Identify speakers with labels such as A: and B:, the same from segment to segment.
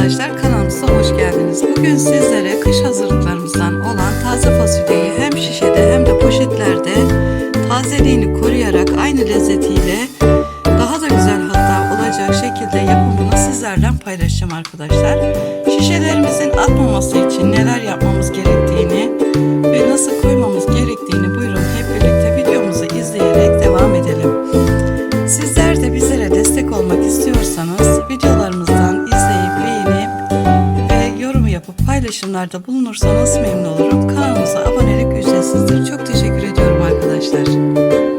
A: arkadaşlar kanalımıza hoş geldiniz. Bugün sizlere kış hazırlıklarımızdan olan taze fasulyeyi hem şişede hem de poşetlerde tazeliğini koruyarak aynı lezzetiyle daha da güzel hatta olacak şekilde yapımını sizlerle paylaşacağım arkadaşlar. Şişelerimizin atmaması için neler yapmamız gerektiğini ve nasıl koymamız gerektiğini paylaşımlarda bulunursanız memnun olurum. Kanalımıza abonelik ücretsizdir. Çok teşekkür ediyorum arkadaşlar.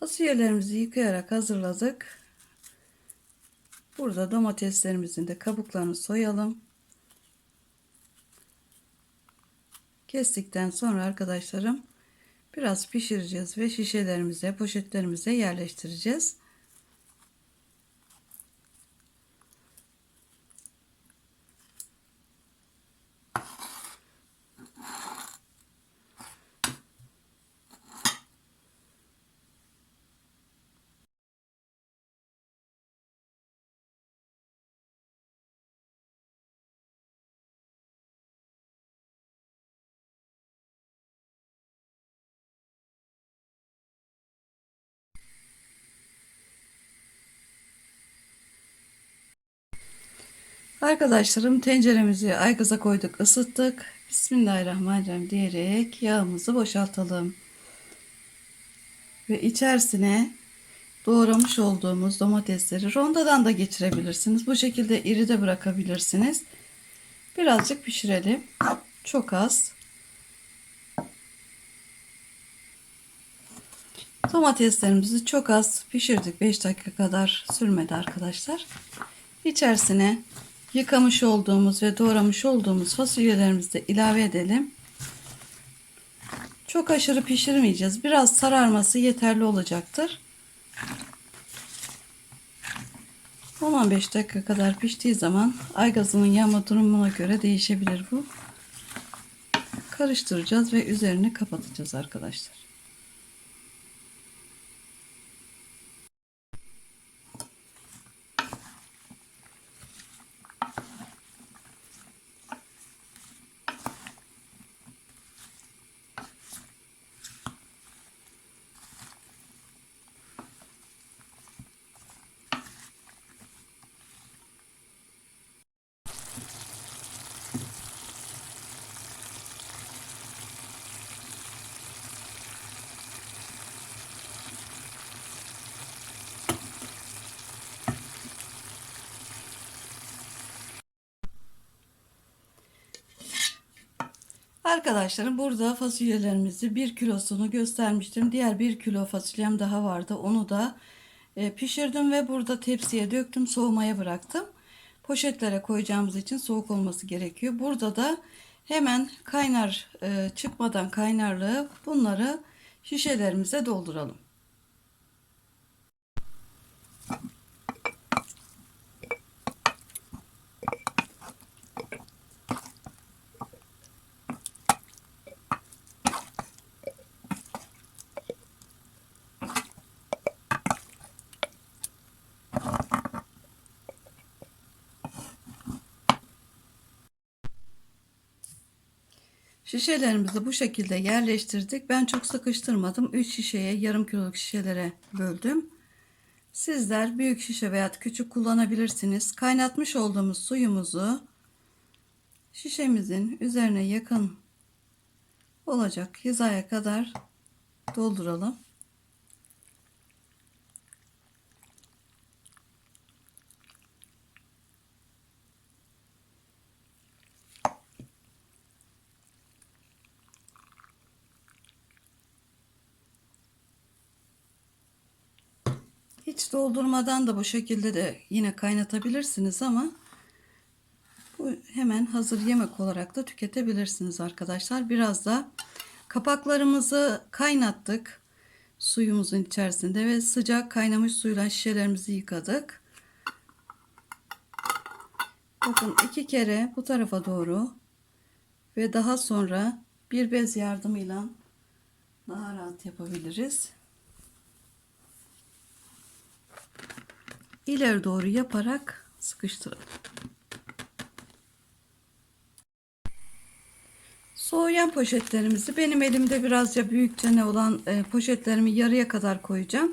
A: Fasulyelerimizi yıkayarak hazırladık. Burada domateslerimizin de kabuklarını soyalım. Kestikten sonra arkadaşlarım biraz pişireceğiz ve şişelerimize, poşetlerimize yerleştireceğiz. Arkadaşlarım tenceremizi aygıza koyduk, ısıttık. Bismillahirrahmanirrahim diyerek yağımızı boşaltalım. Ve içerisine doğramış olduğumuz domatesleri rondadan da geçirebilirsiniz. Bu şekilde iri de bırakabilirsiniz. Birazcık pişirelim. Çok az. Domateslerimizi çok az pişirdik. 5 dakika kadar sürmedi arkadaşlar. İçerisine yıkamış olduğumuz ve doğramış olduğumuz fasulyelerimizi de ilave edelim. Çok aşırı pişirmeyeceğiz. Biraz sararması yeterli olacaktır. 10-15 dakika kadar piştiği zaman aygazının yanma durumuna göre değişebilir bu. Karıştıracağız ve üzerini kapatacağız arkadaşlar. Arkadaşlarım burada fasulyelerimizi 1 kilosunu göstermiştim. Diğer 1 kilo fasulyem daha vardı. Onu da e, pişirdim ve burada tepsiye döktüm. Soğumaya bıraktım. Poşetlere koyacağımız için soğuk olması gerekiyor. Burada da hemen kaynar e, çıkmadan kaynarlığı bunları şişelerimize dolduralım. Şişelerimizi bu şekilde yerleştirdik. Ben çok sıkıştırmadım. 3 şişeye yarım kiloluk şişelere böldüm. Sizler büyük şişe veya küçük kullanabilirsiniz. Kaynatmış olduğumuz suyumuzu şişemizin üzerine yakın olacak hizaya kadar dolduralım. Hiç doldurmadan da bu şekilde de yine kaynatabilirsiniz ama bu hemen hazır yemek olarak da tüketebilirsiniz arkadaşlar. Biraz da kapaklarımızı kaynattık suyumuzun içerisinde ve sıcak kaynamış suyla şişelerimizi yıkadık. Bakın iki kere bu tarafa doğru ve daha sonra bir bez yardımıyla daha rahat yapabiliriz. İleri doğru yaparak sıkıştıralım. Soğuyan poşetlerimizi benim elimde birazca büyükçe ne olan e, poşetlerimi yarıya kadar koyacağım.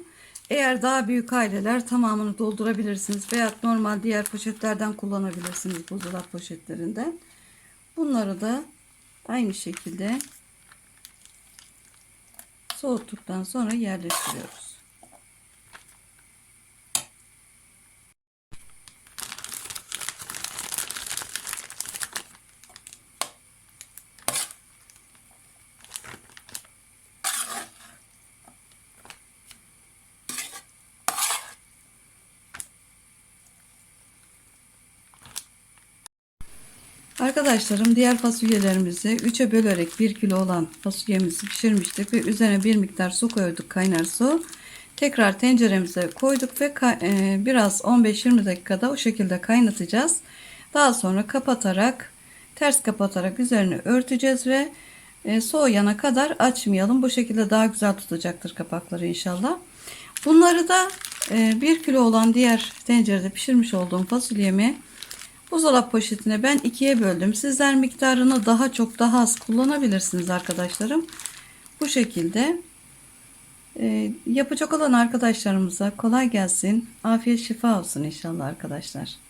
A: Eğer daha büyük aileler tamamını doldurabilirsiniz veya normal diğer poşetlerden kullanabilirsiniz buzdolap poşetlerinden. Bunları da aynı şekilde soğuttuktan sonra yerleştiriyoruz. Arkadaşlarım diğer fasulyelerimizi 3'e bölerek 1 kilo olan fasulyemizi pişirmiştik ve üzerine bir miktar su koyduk kaynar su. Tekrar tenceremize koyduk ve e, biraz 15-20 dakikada o şekilde kaynatacağız. Daha sonra kapatarak ters kapatarak üzerine örteceğiz ve e, soğuyana kadar açmayalım. Bu şekilde daha güzel tutacaktır kapakları inşallah. Bunları da 1 e, kilo olan diğer tencerede pişirmiş olduğum fasulyemi Buzdolap poşetine ben ikiye böldüm. Sizler miktarını daha çok daha az kullanabilirsiniz arkadaşlarım. Bu şekilde e, yapacak olan arkadaşlarımıza kolay gelsin. Afiyet şifa olsun inşallah arkadaşlar.